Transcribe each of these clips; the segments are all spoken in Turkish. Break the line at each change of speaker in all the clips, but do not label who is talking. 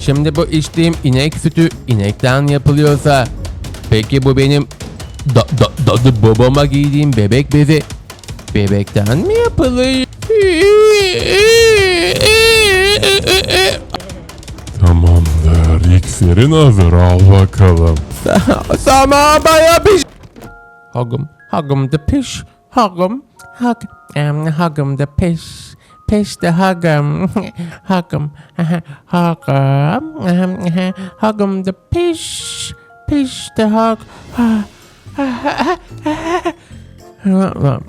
Şimdi bu içtiğim inek sütü inekten yapılıyorsa peki bu benim da, da, dadı babama giydiğim bebek bezi bebekten mi yapılıyor?
Tamamdır. İksirin hazır. Al bakalım.
Sama baya piş. Hagım, hagım the piş. Hagım, hag, um, hagım the piş. Piş the hagım. Hagım, hagım, hagım the piş. Piş the hag.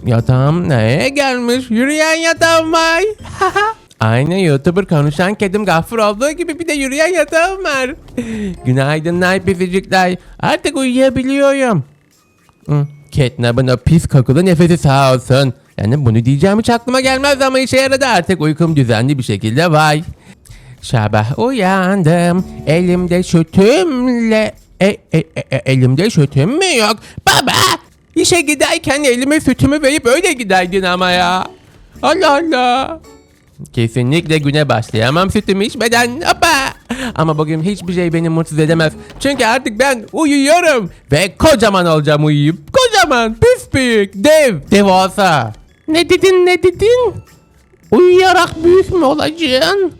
Yatağım neye gelmiş? Yürüyen yatağım var. Aynı YouTuber konuşan kedim Gaffur olduğu gibi bir de yürüyen yatağım var. Günaydınlar pisicikler. Artık uyuyabiliyorum. Catnap'ın o pis kokulu nefesi sağ olsun. Yani bunu diyeceğim hiç aklıma gelmez ama işe yaradı artık uykum düzenli bir şekilde var. Sabah uyandım elimde sütümle e, e, e, e, elimde sütüm mü yok? Baba işe giderken elime sütümü verip öyle giderdin ama ya. Allah Allah. Kesinlikle güne başlayamam sütümü içmeden. Hoppa. Ama bugün hiçbir şey beni mutsuz edemez. Çünkü artık ben uyuyorum. Ve kocaman olacağım uyuyup. Kocaman, büyük, dev, devasa. Ne dedin ne dedin? Uyuyarak büyük mü olacaksın?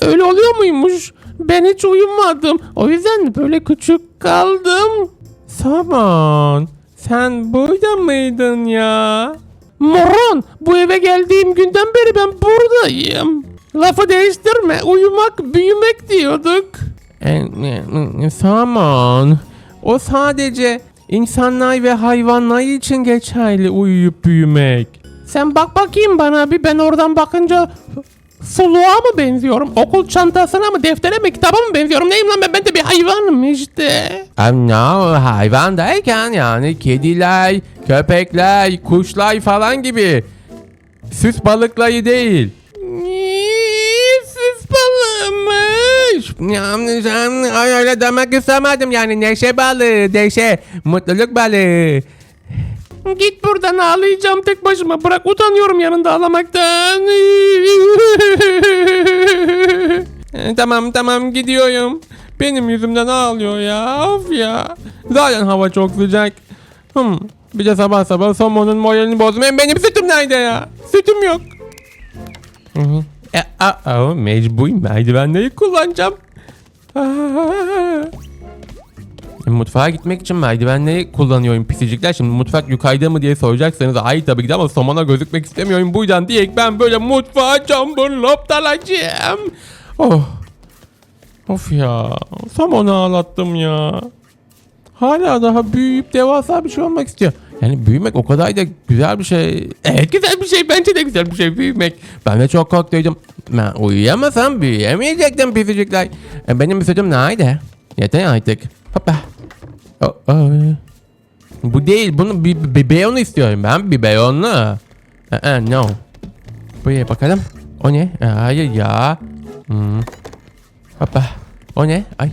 Öyle oluyor muymuş? Ben hiç uyumadım. O yüzden böyle küçük kaldım. Saman, sen burada mıydın ya? Moron, bu eve geldiğim günden beri ben buradayım. Lafı değiştirme, uyumak, büyümek diyorduk. Saman, o sadece insanlar ve hayvanlar için geçerli uyuyup büyümek. Sen bak bakayım bana bir ben oradan bakınca suluğa mı benziyorum? Okul çantasına mı, deftere mi, kitaba mı benziyorum? Neyim lan ben? Ben de bir hayvanım işte. No, hayvan derken yani kediler, köpekler, kuşlar falan gibi. Süs balıkları değil. Süs balığıymış. Ya, ay öyle demek istemedim yani neşe balığı, neşe, mutluluk balığı. Git buradan ağlayacağım tek başıma. Bırak utanıyorum yanında ağlamaktan. Tamam tamam gidiyorum. Benim yüzümden ağlıyor ya. Of ya. Zaten hava çok sıcak. Hmm. Bir de sabah sabah somonun moralini bozmayayım. Benim sütüm nerede ya? Sütüm yok. Hı hı. E, a, a, mecbur merdivenleri kullanacağım. Mutfağa gitmek için merdivenleri kullanıyorum pisicikler. Şimdi mutfak yukarıda mı diye soracaksanız hayır tabii ki de ama somona gözükmek istemiyorum. Bu yüzden direkt ben böyle mutfağa cambırlop dalacağım. Oh. Of ya. Somonu ağlattım ya. Hala daha büyüyüp devasa bir şey olmak istiyor. Yani büyümek o kadar da güzel bir şey. Evet güzel bir şey. Bence de güzel bir şey büyümek. Ben de çok korktuydum. Ben uyuyamasam büyüyemeyecektim pisicikler. E, benim sütüm nerede? Yeter artık. Hoppa. Bu değil. Bunu bir, bir beyonu istiyorum ben. Bir beyonlu. Uh, no. Buraya bakalım. O ne? Hayır ya. Hmm. Hoppa. O ne? Ay.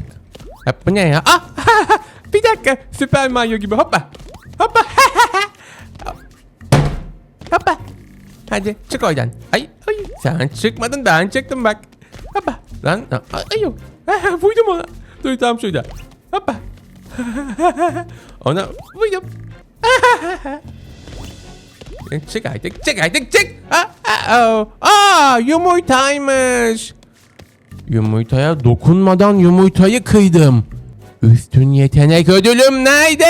Ya, bu ne ya? Ah! bir dakika. Süper Mario gibi. Hoppa. Hoppa. Hoppa. Hadi çık oradan. Ay ay. Sen çıkmadın ben çıktım bak. Hoppa. Lan. Ay, ay. Vurdum ona. Dur tam şurada. Hoppa. Ona vurdum. çık artık, çık artık, çık. Aa, aa, yumurtaymış. Yumurtaya dokunmadan yumurtayı kıydım. Üstün yetenek ödülüm nerede?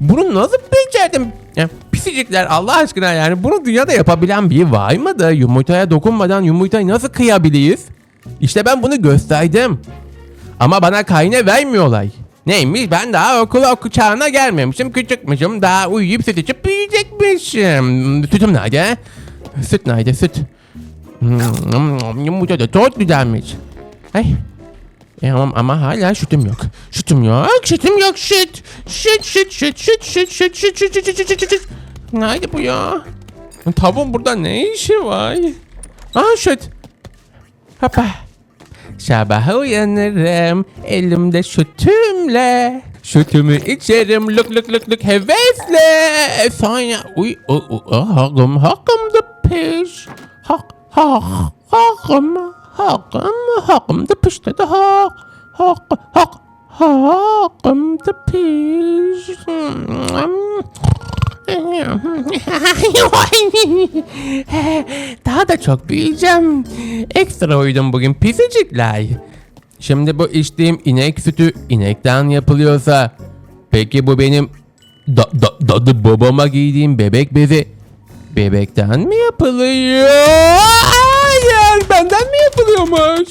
Bunu nasıl becerdim? Ya, pisicikler Allah aşkına yani bunu dünyada yapabilen biri var mı da yumurtaya dokunmadan yumurtayı nasıl kıyabiliriz? İşte ben bunu gösterdim. Ama bana kayne vermiyorlar. Neymiş ben daha okula oku çağına gelmemişim. Küçükmüşüm daha uyuyup süt içip büyüyecekmişim. Sütüm nerede? Süt nerede süt? Hmm, Yumurta da çok güzelmiş. Ay. E, ama, ama hala sütüm yok. Sütüm yok. Sütüm yok. Süt süt süt süt süt süt süt süt süt süt süt süt süt. Nerede bu ya? Tavuğun burada ne işi var? Aa süt. Hoppa. Sabah uyanırım elimde sütümle. Sütümü içerim lük lük lük lük hevesle. Sonra uy u, u, hakkım hakkım da piş. Hak hak hakkım Hakkım hakkım da pişti de hak. Hak hak. Hakkım da piş. Daha da çok büyüyeceğim. Ekstra uyudum bugün pisicikler. Şimdi bu içtiğim inek sütü inekten yapılıyorsa peki bu benim da, da, dadı babama giydiğim bebek bezi bebekten mi yapılıyor? Hayır benden mi yapılıyormuş?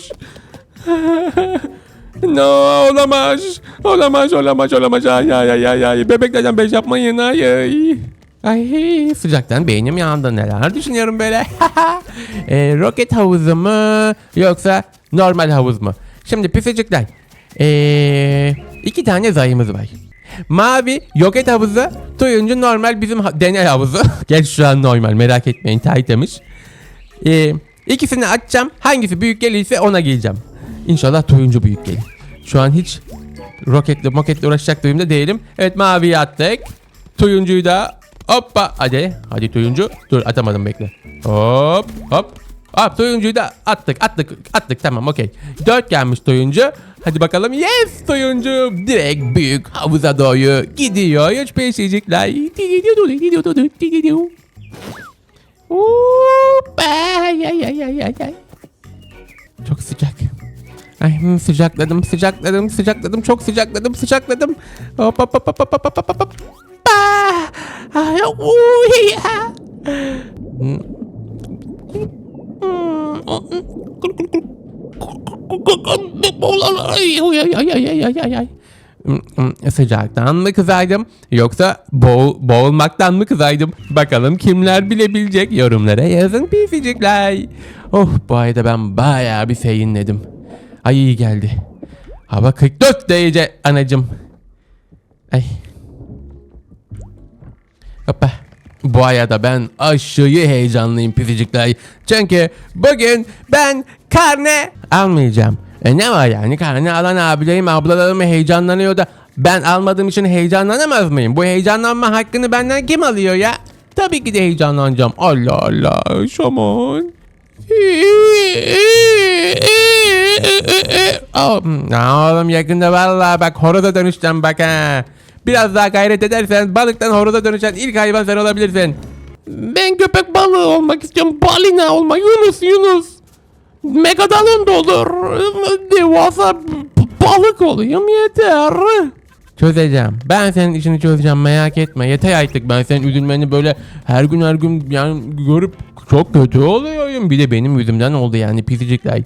no olamaz. Olamaz olamaz olamaz. Ay ay ay ay ay. Bebeklerden bez yapmayın ay ay. Ay sıcaktan beynim yandı neler düşünüyorum böyle. e, roket havuzu mu yoksa normal havuz mu? Şimdi pisicikler. E, iki tane zayımız var. Mavi roket havuzu, turuncu normal bizim ha- deney havuzu. Gerçi şu an normal merak etmeyin tertemiz. Ee, ikisini açacağım. Hangisi büyük gelirse ona gireceğim. İnşallah turuncu büyük gelir. Şu an hiç roketle moketle uğraşacak durumda değilim. Evet maviyi attık. Turuncuyu da hoppa hadi. Hadi turuncu. Dur atamadım bekle. Hop hop. Hop turuncuyu da attık attık attık tamam okey. Dört gelmiş turuncu. Hadi bakalım yes turuncu direkt büyük havuza doğru gidiyor. Üç ay. Çok sıcak. Ay sıcakladım sıcakladım sıcakladım çok sıcakladım sıcakladım. Hop hop hop hop hop hop hop hop hop. Ah! Ay, uy, ya. Sıcaktan mı kızaydım yoksa boğ boğulmaktan mı kızaydım? Bakalım kimler bilebilecek yorumlara yazın pisicikler. Oh bu ayda ben bayağı bir seyinledim. Ay iyi geldi. Hava 44 derece anacım. Ay. Hoppa. Bu ayda ben aşırı heyecanlıyım pisicikler. Çünkü bugün ben karne almayacağım. E ne var yani karne alan abilerim ablalarım heyecanlanıyor da ben almadığım için heyecanlanamaz mıyım? Bu heyecanlanma hakkını benden kim alıyor ya? Tabii ki de heyecanlanacağım. Allah Allah şaman. Ya oğlum yakında vallahi bak horoza dönüşeceğim bak ha. Biraz daha gayret edersen balıktan horoza dönüşen ilk hayvan sen olabilirsin. Ben köpek balığı olmak istiyorum. Balina olmak. Yunus Yunus. Megadalon da olur. Devasa balık olayım yeter. Çözeceğim. Ben senin işini çözeceğim merak etme. Yeter artık ben senin üzülmeni böyle her gün her gün yani görüp çok kötü oluyorum. Bir de benim yüzümden oldu yani pisicikler.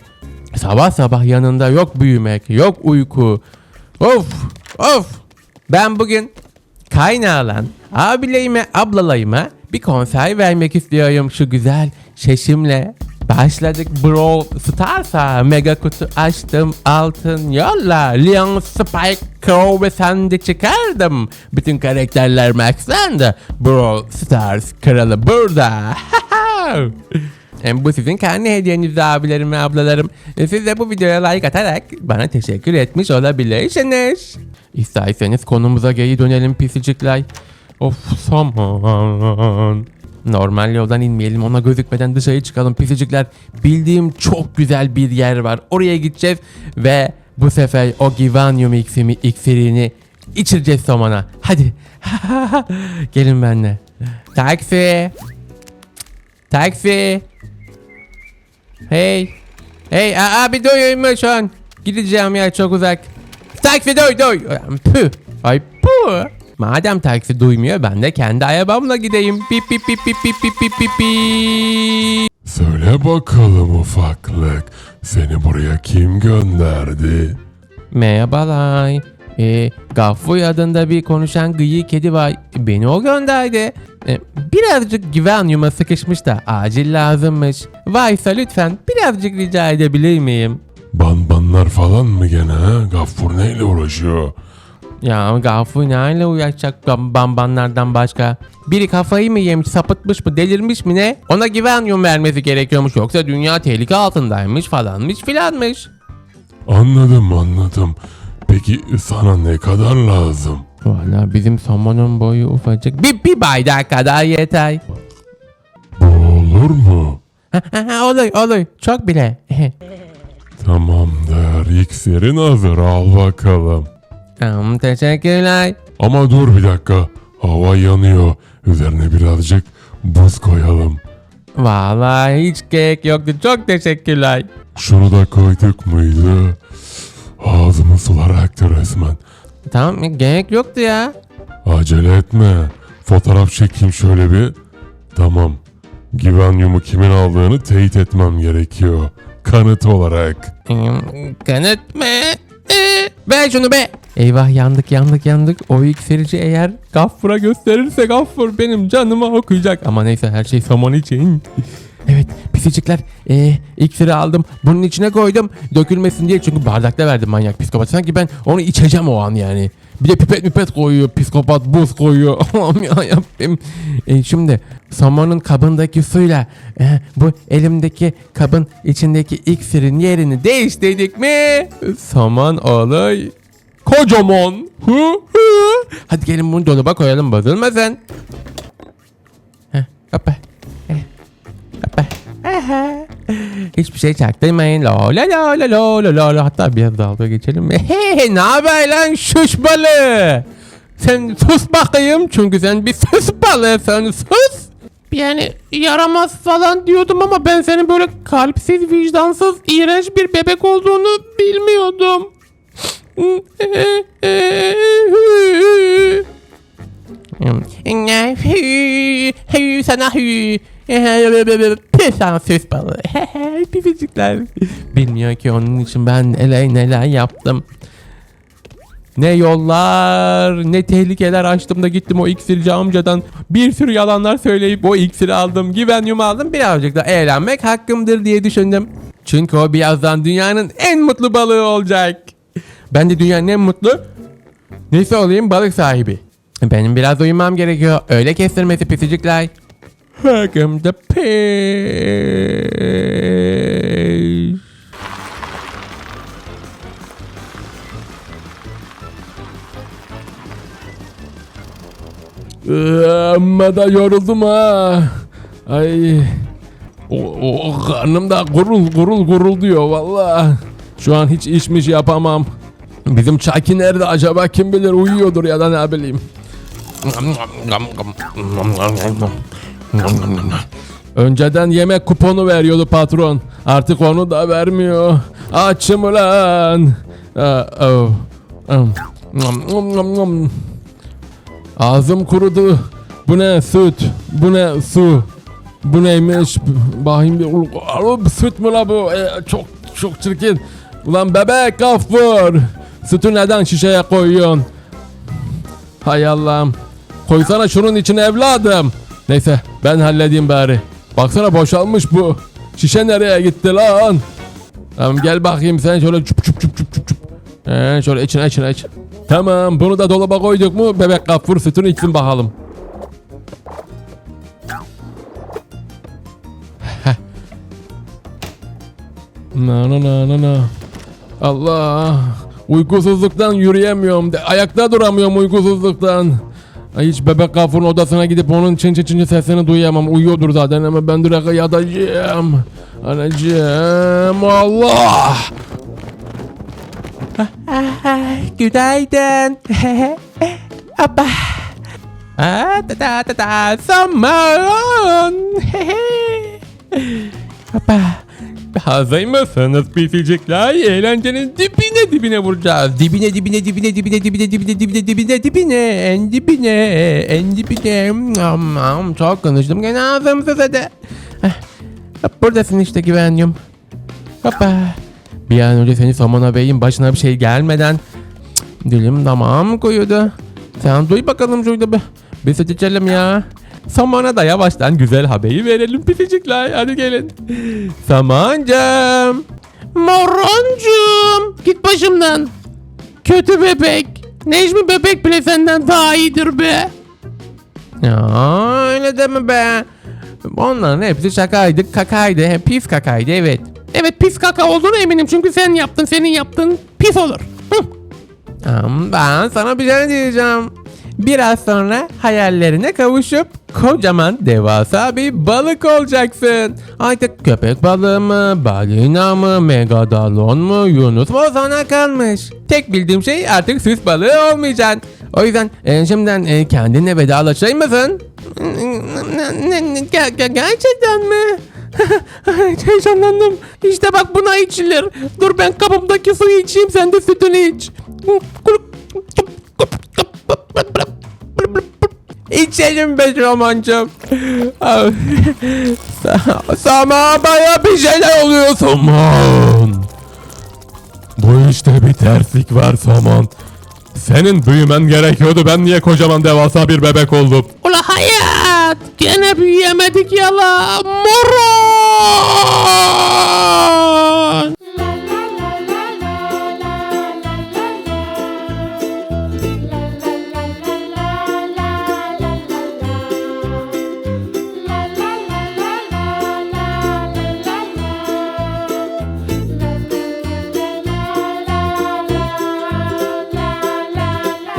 Sabah sabah yanında yok büyümek, yok uyku. Of, of. Ben bugün kaynağılan abilerime, ablalarıma bir konser vermek istiyorum şu güzel sesimle. Başladık Brawl Stars'a mega kutu açtım altın yolla Leon Spike Crow ve sen de çıkardım Bütün karakterler Max'lendi Brawl Stars kralı burada Hem bu sizin kendi hediyeniz abilerim ve ablalarım. Siz de bu videoya like atarak bana teşekkür etmiş olabilirsiniz. İsterseniz konumuza geri dönelim pisicikler. Of saman. Normal yoldan inmeyelim ona gözükmeden dışarı çıkalım pisicikler. Bildiğim çok güzel bir yer var. Oraya gideceğiz ve bu sefer o Givanium iksimi, iksirini içireceğiz somana. Hadi. Gelin benimle. Taksi. Taksi. Hey. Hey abi duyuyor şu an? Gideceğim yer çok uzak. Taksi duy duy. Püh. Ay puh. Madem taksi duymuyor ben de kendi arabamla gideyim. Pip pip pip pip pip pip pip pip pip.
Söyle bakalım ufaklık. Seni buraya kim gönderdi?
Merhabalar. E, Gaffur adında bir konuşan gri kedi var. Beni o gönderdi. E, birazcık güvenyuma sıkışmış da acil lazımmış. Varsa lütfen birazcık rica edebilir miyim?
Banbanlar falan mı gene ha? Gaffur neyle uğraşıyor?
Ya Gaffur neyle uğraşacak bam- bambanlardan başka? Biri kafayı mı yemiş, sapıtmış mı, delirmiş mi ne? Ona güvenyum vermesi gerekiyormuş yoksa dünya tehlike altındaymış falanmış filanmış.
Anladım anladım. Peki sana ne kadar lazım?
Valla bizim somonun boyu ufacık. Bir, bir bardak kadar yeter.
Bu olur mu?
olur olur çok bile.
Tamamdır. İksirin hazır. Al bakalım.
Tamam teşekkürler.
Ama dur bir dakika. Hava yanıyor. Üzerine birazcık buz koyalım.
Vallahi hiç gerek yoktu. Çok teşekkürler.
Şunu da koyduk muydu? Ağzımı sular aktı resmen.
Tamam gerek yoktu ya.
Acele etme. Fotoğraf çekeyim şöyle bir. Tamam. Güvenyumu kimin aldığını teyit etmem gerekiyor. Kanıt olarak.
Hmm, Kanıt mı? Ee, ver şunu be. Eyvah yandık yandık yandık. O iksirci eğer Gaffur'a gösterirse Gaffur benim canımı okuyacak. Ama neyse her şey somon için. Evet pisicikler. Ee, iksiri aldım. Bunun içine koydum. Dökülmesin diye. Çünkü bardakta verdim manyak psikopat. Sanki ben onu içeceğim o an yani. Bir de pipet pipet koyuyor. Psikopat buz koyuyor. Allah'ım ya Rabbim. E, şimdi somonun kabındaki suyla e, bu elimdeki kabın içindeki iksirin yerini değiştirdik mi? Somon olur kocaman hı hı. hadi gelin bunu dolaba koyalım bozulmasın Heh, kapa Heh, kapa Aha. Hiçbir şey çaktırmayın. La la la la la la la la. Hatta biraz dalga geçelim. Hey, ne haber lan şuş balığı? Sen sus bakayım çünkü sen bir sus balığısın sus. Yani yaramaz falan diyordum ama ben senin böyle kalpsiz, vicdansız, iğrenç bir bebek olduğunu bilmiyordum. Sana ses balığı. Pipicikler. Bilmiyor ki onun için ben neler neler yaptım. Ne yollar, ne tehlikeler açtım da gittim o iksirci amcadan bir sürü yalanlar söyleyip o iksiri aldım, güvenyum aldım. Birazcık da eğlenmek hakkımdır diye düşündüm. Çünkü o birazdan dünyanın en mutlu balığı olacak. Ben de dünyanın en mutlu neyse olayım balık sahibi. Benim biraz uyumam gerekiyor. Öyle kestirmesi pisicikler. Hakkımda peş. Amma da yoruldum ha. Ay. O, o karnım da gurul gurul gurul diyor valla. Şu an hiç işmiş yapamam. Bizim Çaki nerede acaba kim bilir uyuyordur ya da ne bileyim. Önceden yemek kuponu veriyordu patron. Artık onu da vermiyor. Açım nom, nom, nom. Ağzım kurudu. Bu ne süt? Bu ne su? Bu neymiş? Bakayım bir süt mü la bu? Ee, çok çok çirkin. Ulan bebek gafur. Sütü neden şişeye koyuyorsun? Hay Allah'ım. Koysana şunun içine evladım. Neyse ben halledeyim bari. Baksana boşalmış bu. Şişe nereye gitti lan? Tamam gel bakayım sen şöyle çup çup çup çup çup çup. Ee, şöyle içine içine iç. Tamam bunu da dolaba koyduk mu bebek gafur sütünü içsin bakalım. Na na na na na. Allah. Uykusuzluktan yürüyemiyorum. De, ayakta duramıyorum uykusuzluktan. Ay, Hiç bebek gafurun odasına gidip onun çın çın çın sesini duyamam. Uyuyordur zaten ama ben direkt yatacağım. Anacığım Allah. Günaydın. Abba. Da da da da zaman. Abba. Hazır mısınız pisicikler? Eğlencenin dibine dibine vuracağız. Dibine dibine dibine dibine dibine dibine dibine dibine dibine en dibine en dibine. Aman çok konuştum gene ağzım sızadı. Heh, Buradasın işte güvenyum. Hoppa. Bir an önce seni Samana Bey'in başına bir şey gelmeden dilim damağım koyuyordu. Sen duy bakalım şurada bir, bir süt içelim ya. Samana da yavaştan güzel haberi verelim pisicikler. Hadi gelin. Samancım. Moroncum. Git başımdan. Kötü bebek. Necmi bebek bile senden daha iyidir be. Ya öyle deme be. Onların hepsi şakaydı, kakaydı. Hep pis kakaydı evet. Evet pis kaka olduğunu eminim çünkü sen yaptın, senin yaptığın pis olur. Hı. Ben sana bir şey diyeceğim. Biraz sonra hayallerine kavuşup kocaman devasa bir balık olacaksın. Artık köpek balığı mı, balina mı, megadalon mu, yunus mu sana kalmış. Tek bildiğim şey artık süs balığı olmayacaksın. O yüzden e, şimdiden e, kendine vedalaşayım mısın? Ger- ger- gerçekten mi? Heyecanlandım. İşte bak buna içilir. Dur ben kabımdaki suyu içeyim sen de sütünü iç. İçelim be romancım. Sama baya bir şeyler oluyor Saman.
Bu işte bir terslik var Saman. Senin büyümen gerekiyordu. Ben niye kocaman devasa bir bebek oldum?
Ula hayat. Gene büyüyemedik yala. Moron.